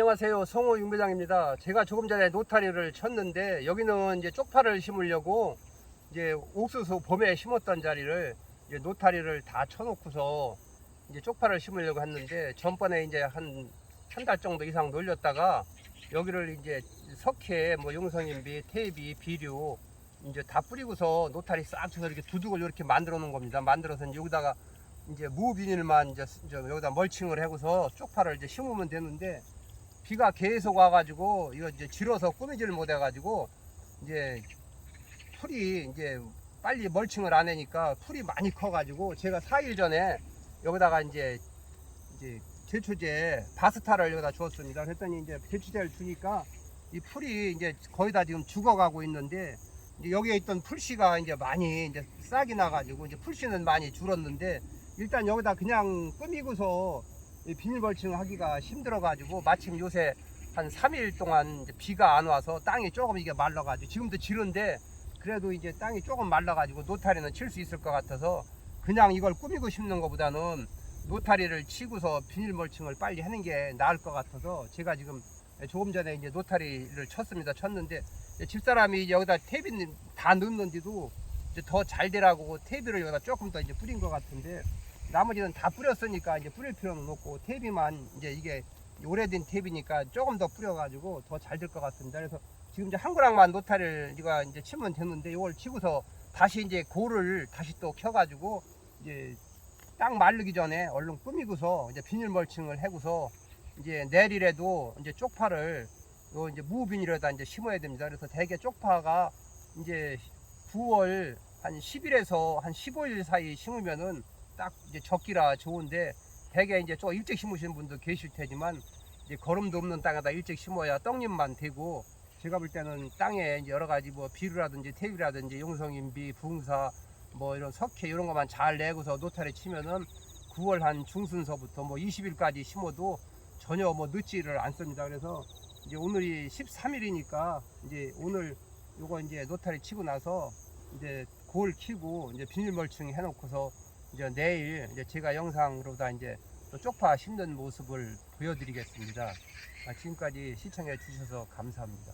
안녕하세요. 성호 윤배장입니다. 제가 조금 전에 노타리를 쳤는데 여기는 이제 쪽파를 심으려고 이제 옥수수 봄에 심었던 자리를 이제 노타리를 다 쳐놓고서 이제 쪽파를 심으려고 했는데 전번에 이제 한 한 달 정도 이상 놀렸다가 여기를 이제 석회, 뭐 용성인비, 테이비, 비료 이제 다 뿌리고서 노타리 싹 쳐서 이렇게 두둑을 이렇게 만들어 놓은 겁니다. 만들어서 여기다가 이제 무 비닐만 이제 여기다 멀칭을 하고서 쪽파를 이제 심으면 되는데 비가 계속 와가지고 이거 이제 질어서 꾸미지를 못해가지고 이제 풀이 이제 빨리 멀칭을 안 하니까 풀이 많이 커가지고 제가 4일 전에 여기다가 이제 이제 제초제 바스타를 여기다 주었습니다. 그랬더니 이제 제초제를 주니까 이 풀이 이제 거의 다 지금 죽어가고 있는데 여기에 있던 풀씨가 이제 많이 이제 싹이 나가지고 이제 풀씨는 많이 줄었는데 일단 여기다 그냥 꾸미고서 이 비닐 벌칭 하기가 힘들어가지고 마침 요새 한 3일 동안 비가 안 와서 땅이 조금 이게 말라가지고 지금도 지른데 그래도 이제 땅이 조금 말라가지고 노타리는 칠 수 있을 것 같아서 그냥 이걸 꾸미고 심는 것보다는 노타리를 치고서 비닐 멀칭을 빨리 하는 게 나을 것 같아서 제가 지금 조금 전에 이제 노타리를 쳤습니다. 쳤는데 집사람이 여기다 테이비 다 넣는데도 더 잘 되라고 테이비를 여기다 조금 더 이제 뿌린 것 같은데 나머지는 다 뿌렸으니까 이제 뿌릴 필요는 없고 테이비만 이제 이게 오래된 테이비니까 조금 더 뿌려가지고 더 잘 될 것 같습니다. 그래서 지금 이제 한 그락만 노타리를 이거 이제 치면 되는데 이걸 치고서 다시 이제 고를 다시 또 켜가지고 이제 땅 마르기 전에 얼른 꾸미고서 이제 비닐 멀칭을 해고서 이제 내일에도 이제 쪽파를 요 이제 무 비닐에다 이제 심어야 됩니다. 그래서 대개 쪽파가 이제 9월 한 10일에서 한 15일 사이 심으면은 딱 이제 적기라 좋은데 대개 이제 좀 일찍 심으시는 분도 계실 테지만 이제 거름도 없는 땅에다 일찍 심어야 떡잎만 되고 제가 볼 때는 땅에 이제 여러 가지 뭐 비료라든지 태비라든지 용성인비, 붕사 뭐 이런 석회 이런 것만 잘 내고서 노타리 치면은 9월 한 중순서부터 뭐 20일까지 심어도 전혀 뭐 늦지를 않습니다. 그래서 이제 오늘이 13일이니까 이제 오늘 요거 이제 노타리 치고 나서 이제 골 키고 이제 비닐 멀칭 해놓고서 이제 내일 이제 제가 영상으로 다 이제 또 쪽파 심는 모습을 보여드리겠습니다. 아, 지금까지 시청해 주셔서 감사합니다.